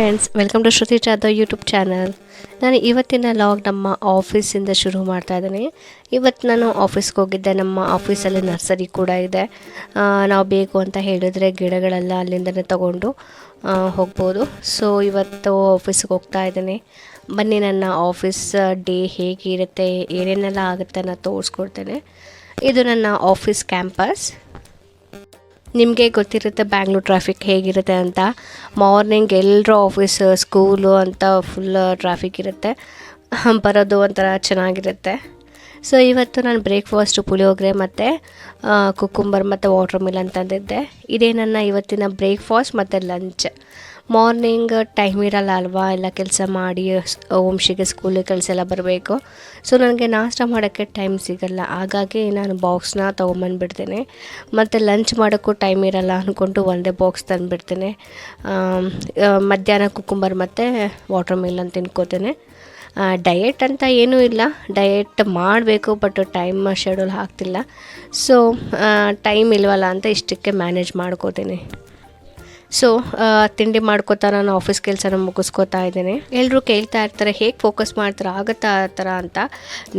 Friends welcome to Shruti Jadhav YouTube channel ನಾನು ಇವತ್ತಿನ log ನಮ್ಮ ಆಫೀಸಿಂದ ಶುರು ಮಾಡ್ತಾ ಇದ್ದೀನಿ. ಇವತ್ತು ನಾನು ಆಫೀಸ್ಗೆ ಹೋಗಿದ್ದೆ. ನಮ್ಮ ಆಫೀಸಲ್ಲಿ ನರ್ಸರಿ ಕೂಡ ಇದೆ. ನಾವು ಬೇಕು ಅಂತ ಹೇಳಿದರೆ ಗಿಡಗಳೆಲ್ಲ ಅಲ್ಲಿಂದನೇ ತಗೊಂಡು ಹೋಗ್ಬೋದು. ಸೊ ಇವತ್ತು ಆಫೀಸ್ಗೆ ಹೋಗ್ತಾ ಇದ್ದೀನಿ. ಬನ್ನಿ, ನನ್ನ ಆಫೀಸ್ ಡೇ ಹೇಗಿರುತ್ತೆ, ಏನೇನೆಲ್ಲ ಆಗುತ್ತೆ ನಾನು ತೋರಿಸ್ಕೊಡ್ತೇನೆ. ಇದು ನನ್ನ ಆಫೀಸ್ ಕ್ಯಾಂಪಸ್ ನಿಮಗೆ ಗೊತ್ತಿರುತ್ತೆ ಬ್ಯಾಂಗ್ಳೂರ್ ಟ್ರಾಫಿಕ್ ಹೇಗಿರುತ್ತೆ ಅಂತ. ಮಾರ್ನಿಂಗ್ ಎಲ್ಲರೂ ಆಫೀಸ್ ಸ್ಕೂಲು ಅಂತ ಫುಲ್ ಟ್ರಾಫಿಕ್ ಇರುತ್ತೆ. ಬರೋದು ಒಂಥರ ಚೆನ್ನಾಗಿರುತ್ತೆ. ಸೊ ಇವತ್ತು ನಾನು ಬ್ರೇಕ್ಫಾಸ್ಟು ಪುಳಿಯೋಗರೆ ಮತ್ತು ಕುಕ್ಕುಂಬರ್ ಮತ್ತು ವಾಟ್ರ್ ಮಿಲನ್ ತಂದಿದ್ದೆ. ಇದೇ ನನ್ನ ಇವತ್ತಿನ ಬ್ರೇಕ್ಫಾಸ್ಟ್ ಮತ್ತು ಲಂಚ್ ಮಾರ್ನಿಂಗ್ ಟೈಮ್ ಇರಲ್ಲ ಅಲ್ವಾ? ಎಲ್ಲ ಕೆಲಸ ಮಾಡಿ ಓಂಶಿಗೆ ಸ್ಕೂಲಿಗೆ ಕೆಲಸ ಎಲ್ಲ ಬರಬೇಕು. ಸೊ ನನಗೆ ನಾಷ್ಟ ಮಾಡೋಕ್ಕೆ ಟೈಮ್ ಸಿಗಲ್ಲ. ಹಾಗಾಗಿ ನಾನು ಬಾಕ್ಸ್ನ ತೊಗೊಂಬಂದುಬಿಡ್ತೇನೆ. ಮತ್ತು ಲಂಚ್ ಮಾಡೋಕ್ಕೂ ಟೈಮ್ ಇರಲ್ಲ ಅಂದ್ಕೊಂಡು ಒಂದೇ ಬಾಕ್ಸ್ ತಂದುಬಿಡ್ತೇನೆ. ಮಧ್ಯಾಹ್ನ ಕುಕ್ಕುಂಬರ್ ಮತ್ತು ವಾಟರ್ ಮಿಲನ್ ತಿನ್ಕೋತೇನೆ. ಡಯೆಟ್ ಅಂತ ಏನೂ ಇಲ್ಲ. ಡಯೆಟ್ ಮಾಡಬೇಕು ಬಟ್ ಟೈಮ್ ಶೆಡ್ಯೂಲ್ ಆಗ್ತಿಲ್ಲ ಸೊ ಟೈಮ್ ಇಲ್ವಲ್ಲ ಅಂತ ಇಷ್ಟಕ್ಕೆ ಮ್ಯಾನೇಜ್ ಮಾಡ್ಕೋತೀನಿ. ಸೊ ತಿಂಡಿ ಮಾಡ್ಕೋತಾ ನಾನು ಆಫೀಸ್ ಕೆಲಸನ ಮುಗಿಸ್ಕೋತಾ ಇದ್ದೀನಿ. ಎಲ್ಲರೂ ಕೇಳ್ತಾ ಇರ್ತಾರೆ, ಹೇಗೆ ಫೋಕಸ್ ಮಾಡ್ತಾರೆ, ಆಗುತ್ತಾ ಆ ಥರ ಅಂತ.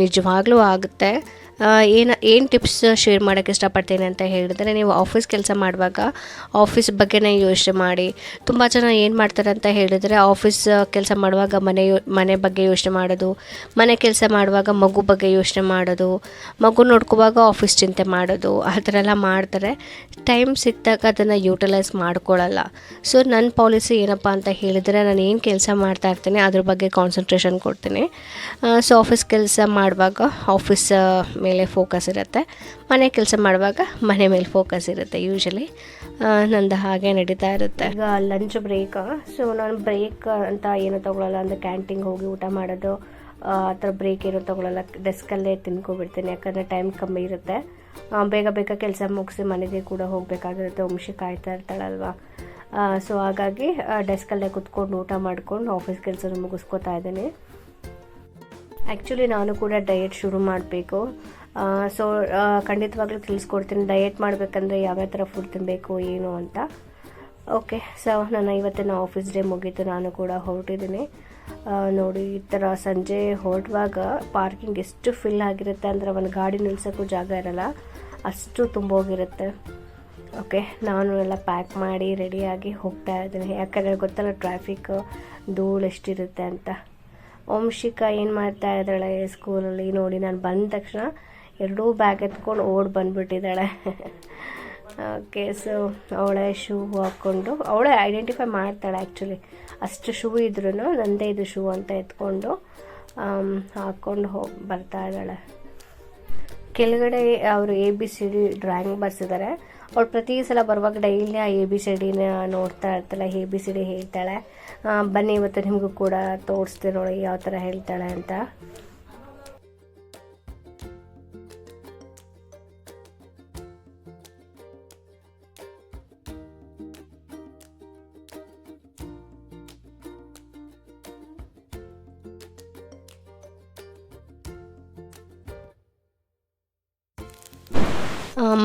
ನಿಜವಾಗ್ಲೂ ಆಗುತ್ತೆ. ಏನು ಏನು ಟಿಪ್ಸ್ ಶೇರ್ ಮಾಡೋಕ್ಕೆ ಇಷ್ಟಪಡ್ತೀನಿ ಅಂತ ಹೇಳಿದ್ರೆ ನೀವು ಆಫೀಸ್ ಕೆಲಸ ಮಾಡುವಾಗ ಆಫೀಸ್ ಬಗ್ಗೆನೇ ಯೋಚನೆ ಮಾಡಿ. ತುಂಬ ಜನ ಏನು ಮಾಡ್ತಾರೆ ಅಂತ ಹೇಳಿದರೆ ಆಫೀಸ್ ಕೆಲಸ ಮಾಡುವಾಗ ಮನೆ ಮನೆ ಬಗ್ಗೆ ಯೋಚನೆ ಮಾಡೋದು, ಮನೆ ಕೆಲಸ ಮಾಡುವಾಗ ಮಗು ಬಗ್ಗೆ ಯೋಚನೆ ಮಾಡೋದು, ಮಗು ನೋಡ್ಕೋವಾಗ ಆಫೀಸ್ ಚಿಂತೆ ಮಾಡೋದು, ಆ ಥರ ಎಲ್ಲ ಮಾಡ್ತಾರೆ. ಟೈಮ್ ಸಿಕ್ಕಿದಾಗ ಅದನ್ನು ಯೂಟಿಲೈಸ್ ಮಾಡ್ಕೊಳ್ಳಲ್ಲ ಸೊ ನನ್ನ ಪಾಲಿಸಿ ಏನಪ್ಪ ಅಂತ ಹೇಳಿದರೆ ನಾನು ಏನು ಕೆಲಸ ಮಾಡ್ತಾ ಇರ್ತೀನಿ ಅದ್ರ ಬಗ್ಗೆ ಕಾನ್ಸಂಟ್ರೇಷನ್ ಕೊಡ್ತೀನಿ. ಸೊ ಆಫೀಸ್ ಕೆಲಸ ಮಾಡುವಾಗ ಆಫೀಸ್ ಮೇಲೆ ಫೋಕಸ್ ಇರುತ್ತೆ. ಮನೆ ಕೆಲಸ ಮಾಡುವಾಗ ಮನೆ ಮೇಲೆ ಫೋಕಸ್ ಇರುತ್ತೆ ಯೂಶಲಿ ನಂದು ಹಾಗೆ ನಡೀತಾ ಇರುತ್ತೆ. ಈಗ ಲಂಚ್ ಬ್ರೇಕ್ ಸೊ ನಾನು ಬ್ರೇಕ್ ಅಂತ ಏನು ತೊಗೊಳಲ್ಲ, ಅಂದರೆ ಕ್ಯಾಂಟೀನ್ಗೆ ಹೋಗಿ ಊಟ ಮಾಡೋದು, ಆ ಥರ ಬ್ರೇಕ್ ಏನೂ ತೊಗೊಳಲ್ಲ. ಡೆಸ್ಕಲ್ಲೇ ತಿನ್ಕೊಬಿಡ್ತೀನಿ, ಯಾಕಂದರೆ ಟೈಮ್ ಕಮ್ಮಿ ಇರುತ್ತೆ. ಬೇಗ ಬೇಗ ಕೆಲಸ ಮುಗಿಸಿ ಮನೆಗೆ ಕೂಡ ಹೋಗಬೇಕಾಗಿರುತ್ತೆ. ಹುಂಶಿ ಕಾಯ್ತಾ ಇರ್ತಾಳಲ್ವಾ. ಸೊ ಹಾಗಾಗಿ ಡೆಸ್ಕಲ್ಲೇ ಕುತ್ಕೊಂಡು ಊಟ ಮಾಡ್ಕೊಂಡು ಆಫೀಸ್ ಕೆಲಸ ಮುಗಿಸ್ಕೊತಾ ಇದ್ದೀನಿ. ಆ್ಯಕ್ಚುಲಿ ನಾನು ಕೂಡ ಡಯೆಟ್ ಶುರು ಮಾಡಬೇಕು. ಸೊ ಖಂಡಿತವಾಗ್ಲೂ ತಿಳಿಸ್ಕೊಡ್ತೀನಿ. ಡಯೆಟ್ ಮಾಡಬೇಕಂದ್ರೆ ಯಾವ್ಯಾವ ಥರ ಫುಡ್ ತಿನ್ನಬೇಕು ಏನು ಅಂತ. ಓಕೆ ಸೊ ನನ್ನ ಇವತ್ತಿನ ಆಫೀಸ್ ಡೇ ಮುಗೀತು. ನಾನು ಕೂಡ ಹೊರಟಿದ್ದೀನಿ. ನೋಡಿ, ಈ ಥರ ಸಂಜೆ ಹೊರಡುವಾಗ ಪಾರ್ಕಿಂಗ್ ಎಷ್ಟು ಫಿಲ್ ಆಗಿರುತ್ತೆ ಅಂದರೆ ಒಂದು ಗಾಡಿ ನಿಲ್ಸೋಕ್ಕೂ ಜಾಗ ಇರಲ್ಲ. ಅಷ್ಟು ತುಂಬೋಗಿರುತ್ತೆ. ಓಕೆ ನಾನು ಎಲ್ಲ ಪ್ಯಾಕ್ ಮಾಡಿ ರೆಡಿಯಾಗಿ ಹೋಗ್ತಾ ಇದ್ದೀನಿ. ಯಾಕಂದರೆ ಗೊತ್ತಲ್ಲ ಟ್ರಾಫಿಕ್ ಧೂಳು ಎಷ್ಟಿರುತ್ತೆ ಅಂತ. ವಂಶಿಕಾ ಏನು ಮಾಡ್ತಾ ಇದ್ದಾಳೆ ಸ್ಕೂಲಲ್ಲಿ ನೋಡಿ, ನಾನು ಬಂದ ತಕ್ಷಣ ಎರಡೂ ಬ್ಯಾಗ್ ಎತ್ಕೊಂಡು ಓಡಿ ಬಂದ್ಬಿಟ್ಟಿದ್ದಾಳೆ. ಓಕೆ ಸೊ ಅವಳೆ ಶೂ ಹಾಕ್ಕೊಂಡು ಅವಳೇ ಐಡೆಂಟಿಫೈ ಮಾಡ್ತಾಳೆ ಆ್ಯಕ್ಚುಲಿ ಅಷ್ಟು ಶೂ ಇದ್ರೂ ನಂದೇ ಇದು ಶೂ ಅಂತ ಎತ್ಕೊಂಡು ಆಮ್, ಹಾಕ್ಕೊಂಡು ಹೋಗಿ ಬರ್ತಾ ಇದ್ದಾಳೆ. ಕೆಳಗಡೆ ಅವರು A B C D drawing ಬರ್ಸಿದ್ದಾರೆ ಅವಳು ಪ್ರತಿ ಸಲ ಬರುವಾಗ ಡೈಲಿ ಆ ಎ ಬಿ ಸಿ ಡಿನ ನೋಡ್ತಾ ಇರ್ತಾಳೆ ಎ ಬಿ ಸಿ ಡಿ ಹೇಳ್ತಾಳೆ. ಬನ್ನಿ ಇವತ್ತು ನಿಮಗೂ ಕೂಡ ತೋರಿಸ್ತೀನಿ ನೋಡಿ ಯಾವ ಥರ ಹೇಳ್ತಾಳೆ ಅಂತ.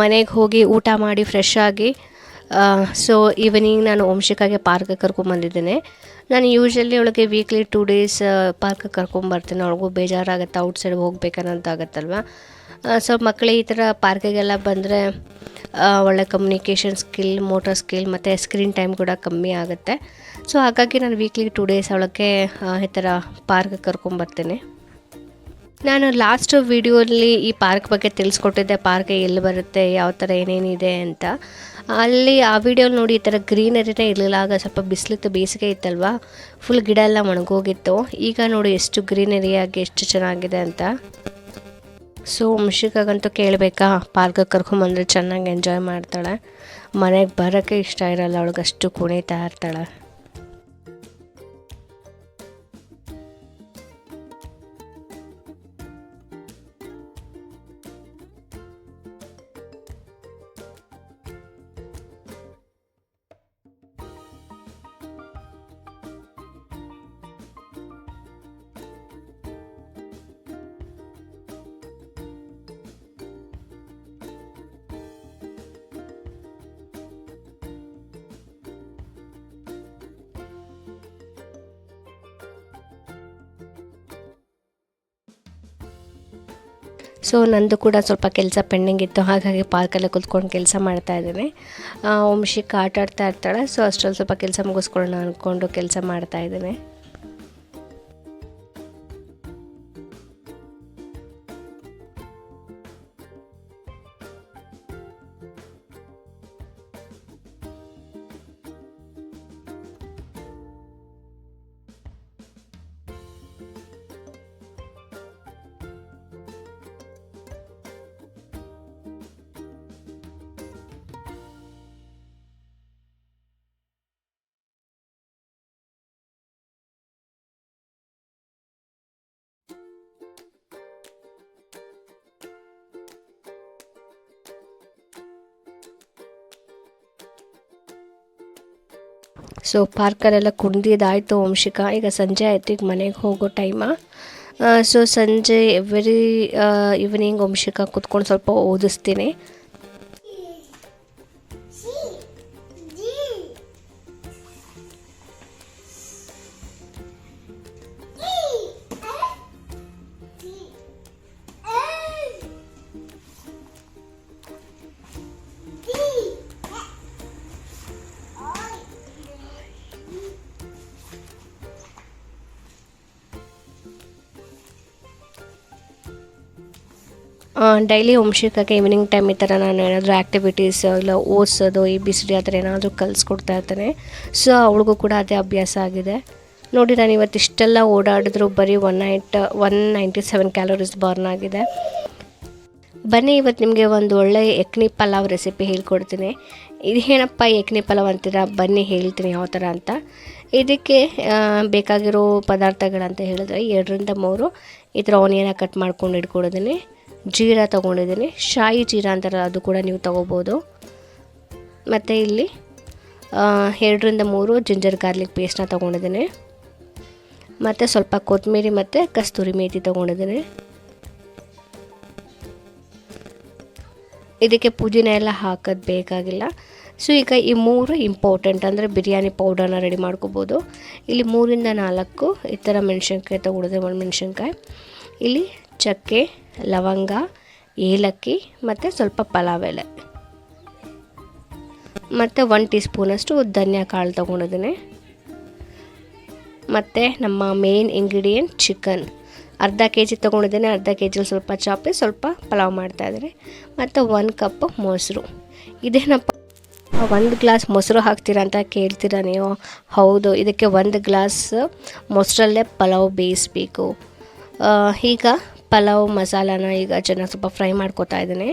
ಮನೆಗೆ ಹೋಗಿ ಊಟ ಮಾಡಿ ಫ್ರೆಶ್ ಆಗಿ ಸೊ ಈವ್ನಿಂಗ್ ನಾನು ವಂಶಿಕಾಗೆ ಪಾರ್ಕ್ಗೆ ಕರ್ಕೊಂಬಂದಿದ್ದೇನೆ ನಾನು ಯೂಶ್ವಲಿ ಅವಳಿಗೆ ವೀಕ್ಲಿ ಟೂ ಡೇಸ್ ಪಾರ್ಕ್ ಕರ್ಕೊಂಬರ್ತೀನಿ ಅವಳಿಗೂ ಬೇಜಾರಾಗುತ್ತೆ ಔಟ್ ಸೈಡ್ ಹೋಗ್ಬೇಕನ್ನೋದಾಗತ್ತಲ್ವ ಸೊ ಮಕ್ಕಳು ಈ ಥರ ಪಾರ್ಕಿಗೆಲ್ಲ ಬಂದರೆ ಒಳ್ಳೆ ಕಮ್ಯುನಿಕೇಷನ್ ಸ್ಕಿಲ್ ಮೋಟರ್ ಸ್ಕಿಲ್ ಮತ್ತು ಸ್ಕ್ರೀನ್ ಟೈಮ್ ಕೂಡ ಕಮ್ಮಿ ಆಗುತ್ತೆ. ಸೊ ಹಾಗಾಗಿ ನಾನು ವೀಕ್ಲಿ ಟೂ ಡೇಸ್ ಅವಳಿಗೆ ಆ, ಈ ಥರ ಪಾರ್ಕ್ ಕರ್ಕೊಂಬರ್ತೀನಿ ನಾನು ಲಾಸ್ಟ್ ವಿಡಿಯೋಲಿ ಈ ಪಾರ್ಕ್ ಬಗ್ಗೆ ತಿಳಿಸ್ಕೊಟ್ಟಿದ್ದೆ. ಪಾರ್ಕ್ ಎಲ್ಲಿ ಬರುತ್ತೆ, ಯಾವ ಥರ ಏನೇನಿದೆ ಅಂತ. ಅಲ್ಲಿ ಆ ವಿಡಿಯೋ ನೋಡಿ ಈ ಥರ ಗ್ರೀನರಿನೇ ಇರಲಿಲ್ಲ. ಆಗ ಸ್ವಲ್ಪ ಬಿಸಿಲಿತ್ತು, ಬೇಸಿಗೆ ಇತ್ತಲ್ವಾ? ಫುಲ್ ಗಿಡ ಎಲ್ಲ ಒಣಗೋಗಿತ್ತು. ಈಗ ನೋಡಿ ಎಷ್ಟು ಗ್ರೀನರಿಯಾಗಿ ಎಷ್ಟು ಚೆನ್ನಾಗಿದೆ ಅಂತ. ಸೊ ಮುಷಿಕಾಗಂತೂ ಕೇಳಬೇಕಾ? ಪಾರ್ಕಿಗೆ ಕರ್ಕೊಂಬಂದ್ರೆ ಚೆನ್ನಾಗಿ ಎಂಜಾಯ್ ಮಾಡ್ತಾಳೆ. ಮನೆಗೆ ಬರೋಕ್ಕೆ ಇಷ್ಟ ಇರಲ್ಲ ಅವಳಿಗೆ ಅಷ್ಟು ಕುಣಿತಾ ಇರ್ತಾಳೆ. ಸೊ ನಂದು ಕೂಡ ಸ್ವಲ್ಪ ಕೆಲಸ ಪೆಂಡಿಂಗ್ ಇತ್ತು. ಹಾಗಾಗಿ ಪಾರ್ಕಲ್ಲೇ ಕುತ್ಕೊಂಡು ಕೆಲಸ ಮಾಡ್ತಾ ಇದ್ದೀನಿ. ವಂಶಿಕ್ ಆಟ ಆಡ್ತಾ ಇರ್ತಾಳೆ. ಸೊ ಅಷ್ಟರಲ್ಲಿ ಸ್ವಲ್ಪ ಕೆಲಸ ಮುಗಿಸ್ಕೊಳ್ಳೋಣ ಅಂದ್ಕೊಂಡು ಕೆಲಸ ಮಾಡ್ತಾ ಇದ್ದೀನಿ. ಸೊ ಪಾರ್ಕಲ್ಲೆಲ್ಲ ಕುಣಿದಿದ್ದಾಯಿತು ವಂಶಿಕ. ಈಗ ಸಂಜೆ ಆಯಿತು, ಈಗ ಮನೆಗೆ ಹೋಗೋ ಟೈಮ ಸೊ ಸಂಜೆ ಎವ್ರಿ ಈವ್ನಿಂಗ್ ವಂಶಿಕ ಕುತ್ಕೊಂಡು ಸ್ವಲ್ಪ ಓದಿಸ್ತೀನಿ. ಡೈಲಿ ವಂಶಿಕಾಗೆ ಈವ್ನಿಂಗ್ ಟೈಮ್ ಈ ಥರ ನಾನು ಏನಾದರೂ ಆ್ಯಕ್ಟಿವಿಟೀಸ್ ಇಲ್ಲ, ಓದಿಸೋದು ಈ ಬಿ ಸಿ ಡಿ ಆ ಥರ ಏನಾದರೂ ಕಲಿಸ್ಕೊಡ್ತಾ ಇರ್ತಾನೆ. ಸೊ ಅವಳಿಗೂ ಕೂಡ ಅದೇ ಅಭ್ಯಾಸ ಆಗಿದೆ. ನೋಡಿ, ನಾನು ಇವತ್ತು ಇಷ್ಟೆಲ್ಲ ಓಡಾಡಿದ್ರು ಬರೀ one night one ninety seven calories burn ಆಗಿದೆ. ಬನ್ನಿ, ಇವತ್ತು ನಿಮಗೆ ಒಂದು ಒಳ್ಳೆ ಎಕ್ನಿ ಪಲಾವ್ ರೆಸಿಪಿ ಹೇಳ್ಕೊಡ್ತೀನಿ. ಇದು ಏನಪ್ಪ ಎಕ್ನಿ ಪಲಾವ್ ಅಂತೀರ? ಬನ್ನಿ, ಹೇಳ್ತೀನಿ ಯಾವ ಥರ ಅಂತ. ಇದಕ್ಕೆ ಬೇಕಾಗಿರೋ ಪದಾರ್ಥಗಳಂತ ಹೇಳಿದ್ರೆ ಎರಡರಿಂದ ಮೂರು. ಈ ಥರ ಆನಿಯನ ಕಟ್ ಮಾಡ್ಕೊಂಡು ಇಟ್ಕೊಂಡಿದ್ದೀನಿ ಜೀರಾ ತೊಗೊಂಡಿದ್ದೀನಿ. ಶಾಯಿ ಜೀರಾ ಅಂತಾರಲ್ಲ, ಅದು ಕೂಡ ನೀವು ತೊಗೋಬೋದು. ಮತ್ತು ಇಲ್ಲಿ ಎರಡರಿಂದ ಮೂರು ಜಿಂಜರ್ ಗಾರ್ಲಿಕ್ ಪೇಸ್ಟ್ನ ತೊಗೊಂಡಿದ್ದೀನಿ. ಮತ್ತು ಸ್ವಲ್ಪ ಕೊತ್ತಂಬರಿ ಮತ್ತು ಕಸ್ತೂರಿ ಮೇಥಿ ತೊಗೊಂಡಿದ್ದೀನಿ. ಇದಕ್ಕೆ ಪುದೀನ ಎಲ್ಲ ಹಾಕೋದು ಬೇಕಾಗಿಲ್ಲ. ಸೊ, ಈಗ ಈ ಮೂರು ಇಂಪಾರ್ಟೆಂಟ್ ಅಂದರೆ ಬಿರಿಯಾನಿ ಪೌಡರ್ನ ರೆಡಿ ಮಾಡ್ಕೋಬೋದು. ಇಲ್ಲಿ ಮೂರಿಂದ ನಾಲ್ಕು, ಈ ಥರ ಮೆಣಸಿನ್ಕಾಯಿ ತೊಗೊಂಡಿದ್ದೆ ಒಂದು ಮೆಣಸಿನ್ಕಾಯಿ. ಇಲ್ಲಿ ಚಕ್ಕೆ ಲವಂಗ, ಏಲಕ್ಕಿ ಮತ್ತು ಸ್ವಲ್ಪ ಪಲಾವ್ ಎಲೆ ಮತ್ತು ಒನ್ ಟೀ ಸ್ಪೂನಷ್ಟು ಧನಿಯಾ ಕಾಳು ತೊಗೊಂಡಿದ್ದೀನಿ. ಮತ್ತು ನಮ್ಮ ಮೇನ್ ಇಂಗ್ರೀಡಿಯೆಂಟ್ ಚಿಕನ್ ಅರ್ಧ ಕೆ ಜಿ ತೊಗೊಂಡಿದ್ದೀನಿ, ಅರ್ಧ ಕೆ ಜಿಲಿ ಸ್ವಲ್ಪ ಚಾಪಿ ಸ್ವಲ್ಪ ಪಲಾವ್ ಮಾಡ್ತಾಯಿದ್ದೀನಿ ಮತ್ತು ಒಂದು ಕಪ್ ಮೊಸರು. ಇದೇನಪ್ಪ? ಒಂದು ಗ್ಲಾಸ್ ಮೊಸರು ಹಾಕ್ತೀರಾ ಅಂತ ಕೇಳ್ತೀರಾ ನೀವು? ಹೌದು, ಇದಕ್ಕೆ ಒಂದು ಗ್ಲಾಸ್ ಮೊಸರಲ್ಲೇ ಪಲಾವ್ ಬೇಯಿಸ್ಬೇಕು. ಈಗ ಪಲಾವ್, ಮಸಾಲಾನ ಈಗ ಚೆನ್ನಾಗಿ ಸ್ವಲ್ಪ ಫ್ರೈ ಮಾಡ್ಕೊತಾ ಇದ್ದೀನಿ.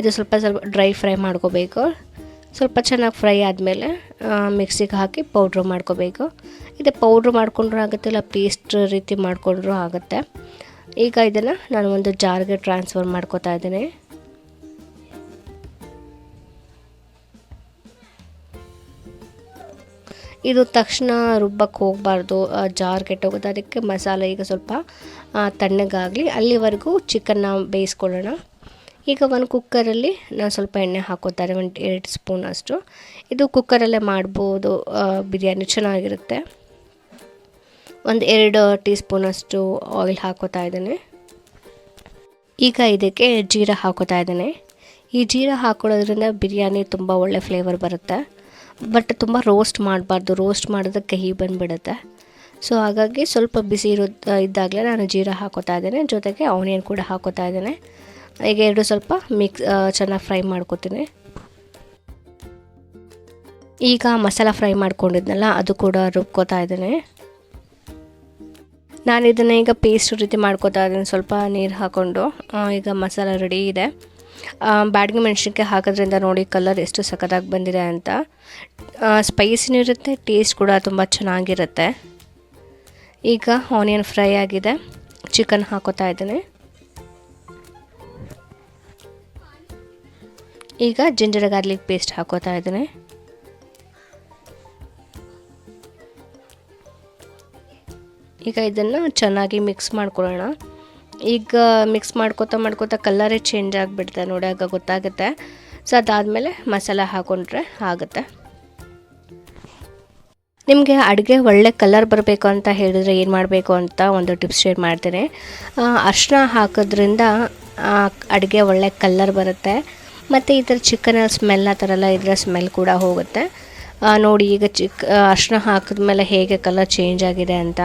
ಇದು ಸ್ವಲ್ಪ ಸ್ವಲ್ಪ ಡ್ರೈ ಫ್ರೈ ಮಾಡ್ಕೋಬೇಕು. ಸ್ವಲ್ಪ ಚೆನ್ನಾಗಿ ಫ್ರೈ ಆದಮೇಲೆ ಮಿಕ್ಸಿಗೆ ಹಾಕಿ ಪೌಡ್ರ್ ಮಾಡ್ಕೋಬೇಕು. ಇದು ಪೌಡ್ರ್ ಮಾಡಿಕೊಂಡ್ರೂ ಆಗುತ್ತೆ ಇಲ್ಲ ಪೇಸ್ಟ್ ರೀತಿ ಮಾಡಿಕೊಂಡ್ರೂ ಆಗುತ್ತೆ. ಈಗ ಇದನ್ನು ನಾನು ಒಂದು ಜಾರ್ಗೆ ಟ್ರಾನ್ಸ್ಫರ್ ಮಾಡ್ಕೋತಾ ಇದ್ದೀನಿ. ಇದು ತಕ್ಷಣ ರುಬ್ಬಕ್ಕೆ ಹೋಗಬಾರ್ದು ಜಾರ್ ಕೆಟ್ಟೋಗುತ್ತೆ ಅದಕ್ಕೆ ಮಸಾಲೆ ಈಗ ಸ್ವಲ್ಪ ತಣ್ಣಗಾಗಲಿ ಅಲ್ಲಿವರೆಗೂ ಚಿಕನ್ನ ಬೇಯಿಸ್ಕೊಳ್ಳೋಣ. ಈಗ ಒಂದು ಕುಕ್ಕರಲ್ಲಿ ನಾನು ಸ್ವಲ್ಪ ಎಣ್ಣೆ ಹಾಕೋತಾರೆ, ಒಂದು ಎರಡು ಸ್ಪೂನ್ ಅಷ್ಟು. ಇದು ಕುಕ್ಕರಲ್ಲೇ ಮಾಡ್ಬೋದು ಬಿರಿಯಾನಿ ಚೆನ್ನಾಗಿರುತ್ತೆ. ಒಂದು ಎರಡು ಟೀ ಸ್ಪೂನಷ್ಟು ಆಯಿಲ್ ಹಾಕೋತಾ ಇದ್ದೇನೆ. ಈಗ ಇದಕ್ಕೆ ಜೀರಾ ಹಾಕೋತಾ ಇದ್ದೇನೆ. ಈ ಜೀರಾ ಹಾಕೊಳ್ಳೋದ್ರಿಂದ ಬಿರಿಯಾನಿ ತುಂಬ ಒಳ್ಳೆ ಫ್ಲೇವರ್ ಬರುತ್ತೆ. ಬಟ್ ತುಂಬ ರೋಸ್ಟ್ ಮಾಡಬಾರ್ದು ರೋಸ್ಟ್ ಮಾಡಿದ್ರೆ ಕಹಿ ಬಂದುಬಿಡುತ್ತೆ. ಸೊ ಹಾಗಾಗಿ ಸ್ವಲ್ಪ ಬಿಸಿ ಇರೋ, ಇದ್ದಾಗಲೇ ನಾನು ಜೀರಾ ಹಾಕೋತಾ ಇದ್ದೇನೆ. ಜೊತೆಗೆ ಆನಿಯನ್ ಕೂಡ ಹಾಕೋತಾ ಇದ್ದೇನೆ. ಈಗ ಎರಡು ಸ್ವಲ್ಪ ಮಿಕ್ಸ್ ಚೆನ್ನಾಗಿ ಫ್ರೈ ಮಾಡ್ಕೊತೀನಿ. ಈಗ ಮಸಾಲ ಫ್ರೈ ಮಾಡ್ಕೊಂಡಿದ್ನಲ್ಲ, ಅದು ಕೂಡ ರುಬ್ಕೋತಾ ಇದ್ದೇನೆ. ನಾನು ಇದನ್ನು ಈಗ ಪೇಸ್ಟ್ ರೀತಿ ಮಾಡ್ಕೋತಾ ಇದ್ದೀನಿ, ಸ್ವಲ್ಪ ನೀರು ಹಾಕ್ಕೊಂಡು ಈಗ ಮಸಾಲ ರೆಡಿ ಇದೆ. ಬ್ಯಾಡ್ಗೆ ಮೆಣಸಿನ್ಕಾಯಿ ಹಾಕೋದ್ರಿಂದ ನೋಡಿ ಕಲರ್ ಎಷ್ಟು ಸಖತ್ತಾಗಿ ಬಂದಿದೆ ಅಂತ. ಸ್ಪೈಸಿನೂ ಇರುತ್ತೆ ಟೇಸ್ಟ್ ಕೂಡ ತುಂಬ ಚೆನ್ನಾಗಿರುತ್ತೆ. ಈಗ ಆನಿಯನ್ ಫ್ರೈ ಆಗಿದೆ. ಚಿಕನ್ ಹಾಕೋತಾ ಇದ್ದೀನಿ. ಈಗ ಜಿಂಜರ್ ಗಾರ್ಲಿಕ್ ಪೇಸ್ಟ್ ಹಾಕೋತಾ ಇದ್ದೀನಿ. ಈಗ ಇದನ್ನು ಚೆನ್ನಾಗಿ ಮಿಕ್ಸ್ ಮಾಡ್ಕೊಳ್ಳೋಣ. ಈಗ ಮಿಕ್ಸ್ ಮಾಡ್ಕೋತಾ ಮಾಡ್ಕೋತಾ ಕಲ್ಲರೇ ಚೇಂಜ್ ಆಗಿಬಿಡುತ್ತೆ. ನೋಡಿ, ಆಗ ಗೊತ್ತಾಗುತ್ತೆ. ಸೊ ಅದಾದಮೇಲೆ ಮಸಾಲ ಹಾಕೊಂಡ್ರೆ ಆಗುತ್ತೆ. ನಿಮಗೆ ಅಡುಗೆ ಒಳ್ಳೆ ಕಲರ್ ಬರಬೇಕು ಅಂತ ಹೇಳಿದ್ರೆ ಏನು ಮಾಡಬೇಕು ಅಂತ ಒಂದು ಟಿಪ್ಸ್ ಶೇರ್ ಮಾಡ್ತೀನಿ. ಅರ್ಶಿನ ಹಾಕೋದ್ರಿಂದ ಅಡುಗೆ ಒಳ್ಳೆ ಕಲ್ಲರ್ ಬರುತ್ತೆ. ಮತ್ತು ಈ ಥರ ಚಿಕನ್ ಸ್ಮೆಲ್ ಆ ಥರ ಎಲ್ಲ ಇದ್ರೆ ಸ್ಮೆಲ್ ಕೂಡ ಹೋಗುತ್ತೆ. ನೋಡಿ ಈಗ ಚಿಕ್ ಅರ್ಶಿನ ಹಾಕಿದ್ಮೇಲೆ ಹೇಗೆ ಕಲರ್ ಚೇಂಜ್ ಆಗಿದೆ ಅಂತ.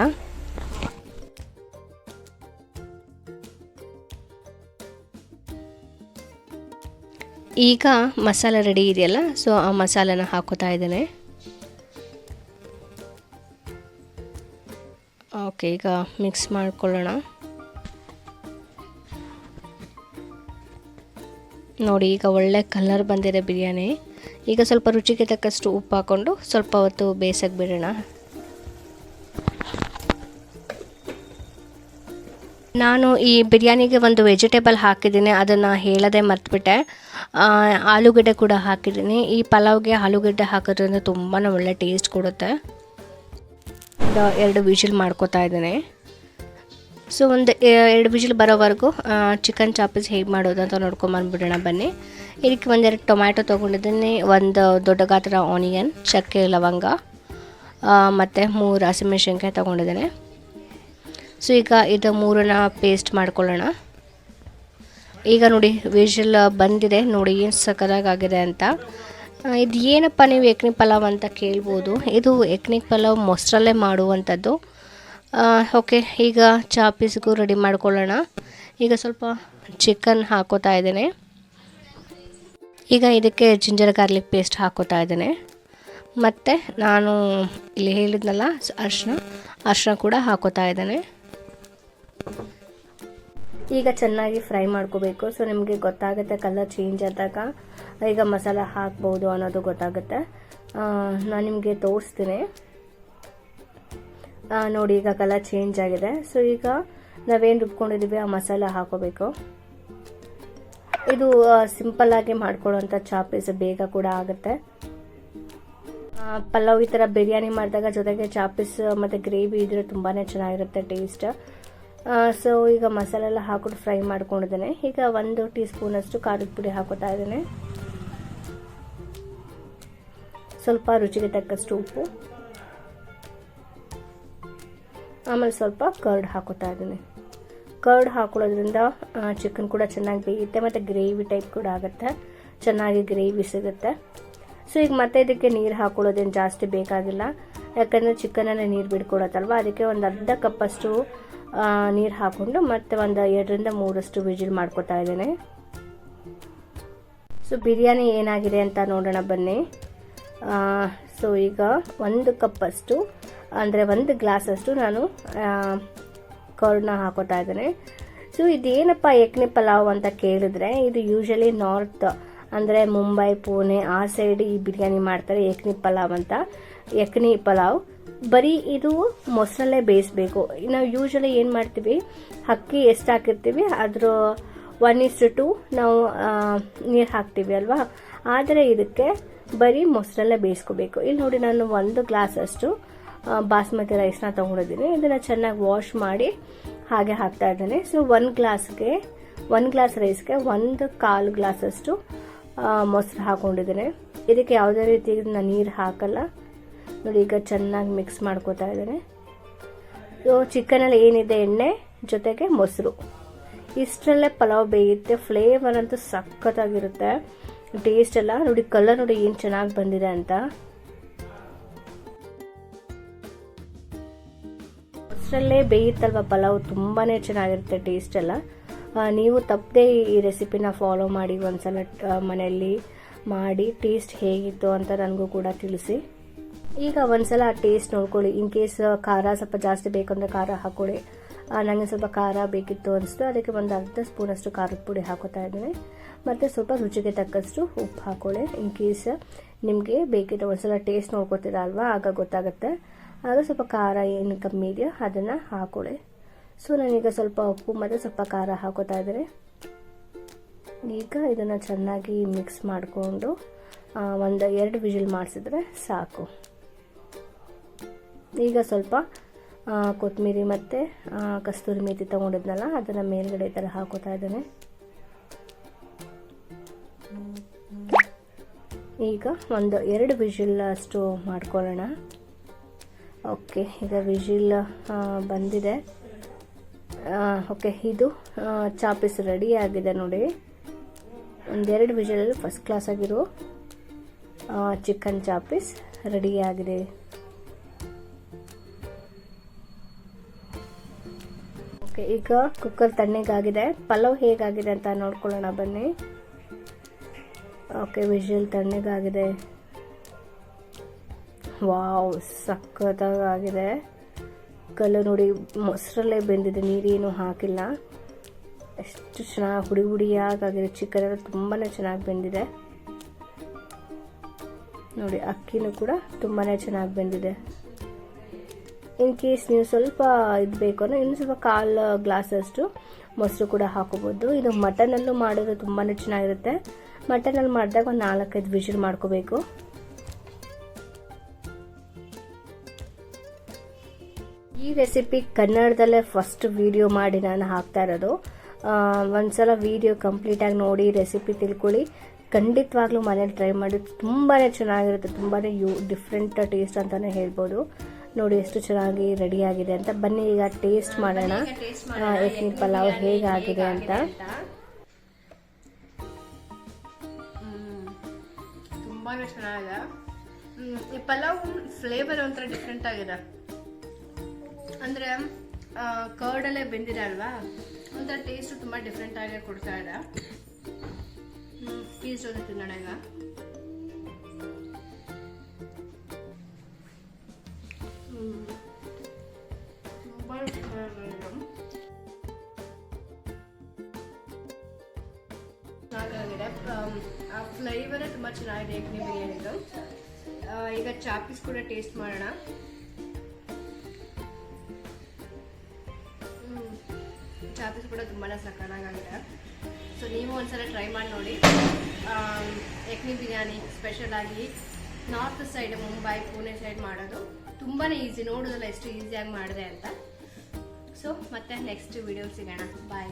ಈಗ ಮಸಾಲೆ ರೆಡಿ ಇದೆಯಲ್ಲ ಸೊ ಆ ಮಸಾಲೆನ ಹಾಕೋತಾ ಇದ್ದೇನೆ. ಓಕೆ, ಈಗ ಮಿಕ್ಸ್ ಮಾಡ್ಕೊಳ್ಳೋಣ. ನೋಡಿ, ಈಗ ಒಳ್ಳೆ ಕಲರ್ ಬಂದಿದೆ ಬಿರಿಯಾನಿ. ಈಗ ಸ್ವಲ್ಪ ರುಚಿಗೆ ತಕ್ಕಷ್ಟು ಉಪ್ಪು ಹಾಕ್ಕೊಂಡು ಸ್ವಲ್ಪ ಹೊತ್ತು ಬೇಯಿಸಕ್ಕೆ ಬಿಡೋಣ. ನಾನು ಈ ಬಿರಿಯಾನಿಗೆ ಒಂದು ವೆಜಿಟೇಬಲ್ ಹಾಕಿದ್ದೀನಿ, ಅದನ್ನು ಹೇಳದೆ ಮರ್ತುಬಿಟ್ಟೆ. ಆಲೂಗಡ್ಡೆ ಕೂಡ ಹಾಕಿದ್ದೀನಿ. ಈ ಪಲಾವ್ಗೆ ಆಲೂಗಡ್ಡೆ ಹಾಕೋದ್ರಿಂದ ತುಂಬಾ ಒಳ್ಳೆ ಟೇಸ್ಟ್ ಕೊಡುತ್ತೆ. ಈಗ ಎರಡು ವಿಜಿಲ್ ಮಾಡ್ಕೋತಾ ಇದ್ದೇನೆ. ಸೊ ಒಂದು ಎರಡು ವಿಜಿಲ್ ಬರೋವರೆಗೂ ಚಿಕನ್ ಚಾಪೀಸ್ ಹೇಗೆ ಮಾಡೋದು ಅಂತ ನೋಡ್ಕೊಂಬಂದ್ಬಿಡೋಣ ಬನ್ನಿ. ಇದಕ್ಕೆ ಒಂದೆರಡು ಟೊಮ್ಯಾಟೊ ತೊಗೊಂಡಿದ್ದೀನಿ, ಒಂದು ದೊಡ್ಡ ಗಾತ್ರ ಆನಿಯನ್, ಚಕ್ಕೆ, ಲವಂಗ ಮತ್ತು ಮೂರು ಹಸಿಮೆಣ್ಸಿನ್ಕಾಯಿ ತೊಗೊಂಡಿದ್ದೇನೆ. ಸೊ ಈಗ ಇದು ಮೂರನ್ನ ಪೇಸ್ಟ್ ಮಾಡ್ಕೊಳ್ಳೋಣ. ಈಗ ನೋಡಿ, ವಿಜಿಲ್ ಬಂದಿದೆ, ನೋಡಿ ಏನು ಅಂತ. ಇದು ಏನಪ್ಪ ನೀವು ಎಕ್ನಿ ಪಲಾವ್ ಅಂತ ಕೇಳ್ಬೋದು. ಇದು ಎಕ್ನಿಕ್ ಪಲಾವ್ ಮೊಸರಲ್ಲೇ ಮಾಡುವಂಥದ್ದು. ಓಕೆ, ಈಗ ಚಾಪೀಸ್ಗೂ ರೆಡಿ ಮಾಡ್ಕೊಳ್ಳೋಣ. ಈಗ ಸ್ವಲ್ಪ ಚಿಕನ್ ಹಾಕೋತಾ ಇದ್ದೇನೆ. ಈಗ ಇದಕ್ಕೆ ಜಿಂಜರ್ ಗಾರ್ಲಿಕ್ ಪೇಸ್ಟ್ ಹಾಕೋತಾ ಇದ್ದೇನೆ. ಮತ್ತು ನಾನು ಇಲ್ಲಿ ಹೇಳಿದ್ನಲ್ಲ ಅರ್ಶಿನ ಅರ್ಶಿನ ಕೂಡ ಹಾಕೋತಾ ಇದ್ದೇನೆ. ಈಗ ಚೆನ್ನಾಗಿ ಫ್ರೈ ಮಾಡ್ಕೋಬೇಕು. ಸೊ ನಿಮಗೆ ಗೊತ್ತಾಗುತ್ತೆ, ಕಲರ್ ಚೇಂಜ್ ಆದಾಗ ಈಗ ಮಸಾಲ ಹಾಕ್ಬೋದು ಅನ್ನೋದು ಗೊತ್ತಾಗುತ್ತೆ. ನಾನು ನಿಮಗೆ ತೋರಿಸ್ತೀನಿ. ನೋಡಿ, ಈಗ ಕಲರ್ ಚೇಂಜ್ ಆಗಿದೆ. ಸೊ ಈಗ ನಾವೇನು ರುಬ್ಕೊಂಡಿದ್ದೀವಿ ಆ ಮಸಾಲ ಹಾಕೋಬೇಕು. ಇದು ಸಿಂಪಲ್ ಆಗಿ ಮಾಡ್ಕೊಳ್ಳೋಂಥ ಚಾಪೀಸ್ ಬೇಗ ಕೂಡ ಆಗುತ್ತೆ. ಪಲಾವ್ ಈ ಥರ ಬಿರಿಯಾನಿ ಮಾಡಿದಾಗ ಜೊತೆಗೆ ಚಾಪೀಸ್ ಮತ್ತು ಗ್ರೇವಿ ಇದ್ರೆ ತುಂಬಾ ಚೆನ್ನಾಗಿರುತ್ತೆ ಟೇಸ್ಟ್ ಸೊ ಈಗ ಮಸಾಲೆ ಎಲ್ಲ ಹಾಕ್ಬಿಟ್ಟು ಫ್ರೈ ಮಾಡ್ಕೊಂಡಿದ್ದೇನೆ. ಈಗ ಒಂದು ಟೀ ಸ್ಪೂನಷ್ಟು ಖಾರದ ಪುಡಿ ಹಾಕೋತಾ ಇದ್ದೇನೆ. ಸ್ವಲ್ಪ ರುಚಿಗೆ ತಕ್ಕಷ್ಟು ಉಪ್ಪು. ಆಮೇಲೆ ಸ್ವಲ್ಪ ಕರ್ಡ್ ಹಾಕೋತಾ ಇದ್ದೀನಿ. ಕರ್ಡ್ ಹಾಕೊಳ್ಳೋದ್ರಿಂದ ಚಿಕನ್ ಕೂಡ ಚೆನ್ನಾಗಿ ಬೇಯುತ್ತೆ ಮತ್ತು ಗ್ರೇವಿ ಟೈಪ್ ಕೂಡ ಆಗುತ್ತೆ. ಚೆನ್ನಾಗಿ ಗ್ರೇವಿ ಸಿಗುತ್ತೆ. ಸೊ ಈಗ ಮತ್ತೆ ಇದಕ್ಕೆ ನೀರು ಹಾಕೊಳ್ಳೋದೇನು ಜಾಸ್ತಿ ಬೇಕಾಗಿಲ್ಲ. ಯಾಕಂದರೆ ಚಿಕನನ್ನು ನೀರು ಬಿಡ್ಕೊಡತ್ತಲ್ವ ಅದಕ್ಕೆ ಒಂದು ಅರ್ಧ ಕಪ್ಪಷ್ಟು ನೀರು ಹಾಕ್ಕೊಂಡು ಮತ್ತೆ ಒಂದು ಎರಡರಿಂದ ಮೂರಷ್ಟು ವಿಜಿಲ್ ಮಾಡ್ಕೊತಾ ಇದ್ದೇನೆ. ಸೊ ಬಿರಿಯಾನಿ ಏನಾಗಿದೆ ಅಂತ ನೋಡೋಣ ಬನ್ನಿ. ಸೊ ಈಗ ಒಂದು ಕಪ್ಪಷ್ಟು ಅಂದರೆ ಒಂದು ಗ್ಲಾಸಷ್ಟು ನಾನು ಕರ್ಡ್ನ ಹಾಕೋತಾ ಇದ್ದೇನೆ. ಸೊ ಇದೇನಪ್ಪ ಎಕ್ನೆ ಪಲಾವ್ ಅಂತ ಕೇಳಿದ್ರೆ, ಇದು ಯೂಶಲಿ ನಾರ್ತ್ ಅಂದರೆ ಮುಂಬೈ, ಪುಣೆ, ಆ ಸೈಡ್ ಈ ಬಿರಿಯಾನಿ ಮಾಡ್ತಾರೆ ಎಕ್ನಿ ಪಲಾವ್ ಅಂತ. ಎಕ್ನಿ ಪಲಾವ್, ಬರೀ ಇದು ಮೊಸರಲ್ಲೇ ಬೇಯಿಸ್ಬೇಕು. ನಾವು ಯೂಶಲಿ ಏನು ಮಾಡ್ತೀವಿ, ಅಕ್ಕಿ ಎಷ್ಟು ಹಾಕಿರ್ತೀವಿ, ಅದ್ರ ಒನ್ ಇಸ್ಟು ಟು ನಾವು ನೀರು ಹಾಕ್ತೀವಿ ಅಲ್ವಾ? ಆದರೆ ಇದಕ್ಕೆ ಬರೀ ಮೊಸರಲ್ಲೇ ಬೇಯಿಸ್ಕೋಬೇಕು. ಇಲ್ಲಿ ನೋಡಿ ನಾನು ಒಂದು ಗ್ಲಾಸ್ ಅಷ್ಟು ಬಾಸ್ಮತಿ ರೈಸ್ನ ತೊಗೊಂಡಿದ್ದೀನಿ. ಇದನ್ನು ಚೆನ್ನಾಗಿ ವಾಶ್ ಮಾಡಿ ಹಾಗೆ ಹಾಕ್ತಾ ಇದ್ದೇನೆ. ಸೊ ಒಂದು ಗ್ಲಾಸ್ಗೆ ಒಂದು ಗ್ಲಾಸ್ ರೈಸ್ಗೆ ಒಂದು ಕಾಲು ಗ್ಲಾಸಷ್ಟು ಮೊಸರು ಹಾಕ್ಕೊಂಡಿದ್ದೀನಿ ಇದಕ್ಕೆ ಯಾವುದೇ ರೀತಿ ನಾನು ನೀರು ಹಾಕಲ್ಲ. ನೋಡಿ ಈಗ ಚೆನ್ನಾಗಿ ಮಿಕ್ಸ್ ಮಾಡ್ಕೋತಾ ಇದ್ದೇನೆ. ಸೊ ಚಿಕನಲ್ಲಿ ಏನಿದೆ ಎಣ್ಣೆ ಜೊತೆಗೆ ಮೊಸರು. ಇಷ್ಟರಲ್ಲೇ ಪಲಾವ್ ಬೇಯುತ್ತೆ. ಫ್ಲೇವರ್ ಅಂತೂ ಸಖತ್ತಾಗಿರುತ್ತೆ. ಟೇಸ್ಟ್ ಎಲ್ಲ ನೋಡಿ ಕಲರ್ ನೋಡಿ ಏನು ಚೆನ್ನಾಗಿ ಬಂದಿದೆ ಅಂತ. ಅಷ್ಟರಲ್ಲೇ ಬೇಯುತ್ತಲ್ವ ಪಲಾವ್ ತುಂಬಾ ಚೆನ್ನಾಗಿರುತ್ತೆ ಟೇಸ್ಟ್ ಎಲ್ಲ. ನೀವು ತಪ್ಪದೇ ಈ ರೆಸಿಪಿನ ಫಾಲೋ ಮಾಡಿ, ಒಂದ್ಸಲ ಮನೆಯಲ್ಲಿ ಮಾಡಿ ಟೇಸ್ಟ್ ಹೇಗಿತ್ತು ಅಂತ ನನಗೂ ಕೂಡ ತಿಳಿಸಿ. ಈಗ ಒಂದ್ಸಲ ಟೇಸ್ಟ್ ನೋಡ್ಕೊಳ್ಳಿ. ಇನ್ ಕೇಸ್ ಖಾರ ಸ್ವಲ್ಪ ಜಾಸ್ತಿ ಬೇಕು ಅಂದರೆ ಖಾರ ಹಾಕೊಳ್ಳಿ. ನನಗೆ ಸ್ವಲ್ಪ ಖಾರ ಬೇಕಿತ್ತು ಅನಿಸ್ತು ಅದಕ್ಕೆ ಒಂದು ಅರ್ಧ ಸ್ಪೂನಷ್ಟು ಖಾರದ ಪುಡಿ ಹಾಕೋತಾ ಇದ್ದೀನಿ. ಮತ್ತು ಸ್ವಲ್ಪ ರುಚಿಗೆ ತಕ್ಕಷ್ಟು ಉಪ್ಪು ಹಾಕೊಳ್ಳಿ. ಇನ್ ಕೇಸ್ ನಿಮಗೆ ಬೇಕಿದ್ರೆ ಒಂದ್ಸಲ ಟೇಸ್ಟ್ ನೋಡ್ಕೊತೀರ ಅಲ್ವಾ ಆಗ ಗೊತ್ತಾಗುತ್ತೆ. ಆಗ ಸ್ವಲ್ಪ ಖಾರ ಏನು ಕಮ್ಮಿ ಇದೆಯೋ ಅದನ್ನು ಹಾಕೊಳ್ಳಿ. ಸೊ ನಾನೀಗ ಸ್ವಲ್ಪ ಉಪ್ಪು ಮತ್ತು ಸ್ವಲ್ಪ ಖಾರ ಹಾಕೋತಾ ಇದ್ದರೆ ಈಗ ಇದನ್ನು ಚೆನ್ನಾಗಿ ಮಿಕ್ಸ್ ಮಾಡಿಕೊಂಡು ಒಂದು ಎರಡು ವಿಜಿಲ್ ಮಾಡಿಸಿದ್ರೆ ಸಾಕು. ಈಗ ಸ್ವಲ್ಪ ಕೊತ್ತಂಬರಿ ಮತ್ತು ಕಸ್ತೂರಿ ಮೇಥಿ ತೊಗೊಂಡಿದ್ನಲ್ಲ, ಅದನ್ನು ಮೇಲ್ಗಡೆ ಈ ಥರ ಹಾಕೋತಾ ಇದ್ದೇನೆ. ಈಗ ಒಂದು ಎರಡು ವಿಜಿಲ್ ಅಷ್ಟು ಮಾಡ್ಕೊಳ್ಳೋಣ. ಓಕೆ, ಈಗ ವಿಜಿಲ್ ಬಂದಿದೆ. ಓಕೆ, ಇದು ಚಾಪಿಸ್ ರೆಡಿ ಆಗಿದೆ ನೋಡಿ. ಒಂದೆರಡು ವಿಜಲಲ್ಲಿ ಫಸ್ಟ್ ಕ್ಲಾಸ್ ಆಗಿರೋ ಚಿಕನ್ ಚಾಪೀಸ್ ರೆಡಿ ಆಗಿದೆ. ಓಕೆ, ಈಗ ಕುಕ್ಕರ್ ತಣ್ಣಗಾಗಿದೆ. ಪಲಾವ್ ಹೇಗಾಗಿದೆ ಅಂತ ನೋಡ್ಕೊಳ್ಳೋಣ ಬನ್ನಿ. Okay, whistle ತಣ್ಣಗಾಗಿದೆ. ವಾವ್ ಸಖತ್ತಾಗಿದೆ ಕಲ್ಲು ನೋಡಿ, ಮೊಸರಲ್ಲೇ ಬೆಂದಿದೆ, ನೀರೇನು ಹಾಕಿಲ್ಲ. ಎಷ್ಟು ಚೆನ್ನಾಗಿ ಹುಡಿ ಹುಡಿಯಾಗಿದೆ ಚಿಕನ್ ಎಲ್ಲ ತುಂಬಾ ಚೆನ್ನಾಗಿ ಬೆಂದಿದೆ. ನೋಡಿ, ಅಕ್ಕಿನೂ ಕೂಡ ತುಂಬಾ ಚೆನ್ನಾಗಿ ಬೆಂದಿದೆ. ಇನ್ ಕೇಸ್ ನೀವು ಸ್ವಲ್ಪ ಇದು ಬೇಕು ಅಂದರೆ, ಇನ್ನು ಸ್ವಲ್ಪ ಕಾಲು ಗ್ಲಾಸಷ್ಟು ಮೊಸರು ಕೂಡ ಹಾಕೋಬೋದು. ಇದು ಮಟನಲ್ಲೂ ಮಾಡಿದ್ರೆ ತುಂಬಾ ಚೆನ್ನಾಗಿರುತ್ತೆ. ಮಟನಲ್ಲಿ ಮಾಡಿದಾಗ ಒಂದು ನಾಲ್ಕೈದು ವಿಜಿಲ್ ಮಾಡ್ಕೋಬೇಕು. ಈ ರೆಸಿಪಿ ಕನ್ನಡದಲ್ಲೇ ಫಸ್ಟ್ ವಿಡಿಯೋ ಮಾಡಿ ನಾನು ಹಾಕ್ತಾ ಇರೋದು. ಒಂದ್ಸಲ ವಿಡಿಯೋ ಕಂಪ್ಲೀಟಾಗಿ ನೋಡಿ ರೆಸಿಪಿ ತಿಳ್ಕೊಳ್ಳಿ. ಖಂಡಿತವಾಗ್ಲೂ ಮನೇಲಿ ಟ್ರೈ ಮಾಡಿ ತುಂಬಾ ಚೆನ್ನಾಗಿರುತ್ತೆ ತುಂಬಾ ಯೂ ಡಿಫ್ರೆಂಟ್ ಟೇಸ್ಟ್ ಅಂತಲೇ ಹೇಳ್ಬೋದು. ನೋಡಿ ಎಷ್ಟು ಚೆನ್ನಾಗಿ ರೆಡಿ ಆಗಿದೆ ಅಂತ. ಬನ್ನಿ ಈಗ ಟೇಸ್ಟ್ ಮಾಡೋಣ. ಎಕ್ನಿ ಪಲಾವ್ ಹೇಗಾಗಿದೆ ಅಂತ. ತುಂಬಾ ಚೆನ್ನಾಗಿದೆ. ಈ ಪಲಾವ್ ಫ್ಲೇವರ್ ಒಂಥರ ಡಿಫ್ರೆಂಟ್ ಆಗಿದೆ. ಅಂದರೆ ಕರ್ಡಲ್ಲೇ ಬೆಂದಿದೆ ಅಲ್ವಾ? ಒಂಥರ ಟೇಸ್ಟ್ ತುಂಬ ಡಿಫ್ರೆಂಟ್ ಆಗಿ ಕೊಡ್ತಾ ಇದೆ. ಪೀಸ್ ಜೊತೆ ತಿನ್ನೋಣ ಈಗ. ಹ್ಮ್. ಆ ಫ್ಲೇವರೇ ತುಂಬ ಚೆನ್ನಾಗಿದೆ ಎಗ್ನಿ ಬಿರಿಯಾನಿದು. ಈಗ ಚಾಪೀಸ್ ಕೂಡ ಟೇಸ್ಟ್ ಮಾಡೋಣ. ಚಾಪೀಸ್ ಕೂಡ ತುಂಬಾ ಸಕಾಲಾಗಿದೆ ಸೊ ನೀವು ಒಂದ್ಸಲ ಟ್ರೈ ಮಾಡಿ ನೋಡಿ. ಆಮ್, ಎಗ್ನಿ ಬಿರಿಯಾನಿ ಸ್ಪೆಷಲ್ ಆಗಿ north side Mumbai Pune side ಮಾಡೋದು ತುಂಬಾ ಈಸಿ ನೋಡೋದಲ್ಲ ಎಷ್ಟು ಈಸಿಯಾಗಿ ಮಾಡಿದೆ ಅಂತ. ಸೊ ಮತ್ತೆ ನೆಕ್ಸ್ಟ್ ವಿಡಿಯೋ ಸಿಗೋಣ. ಬಾಯ್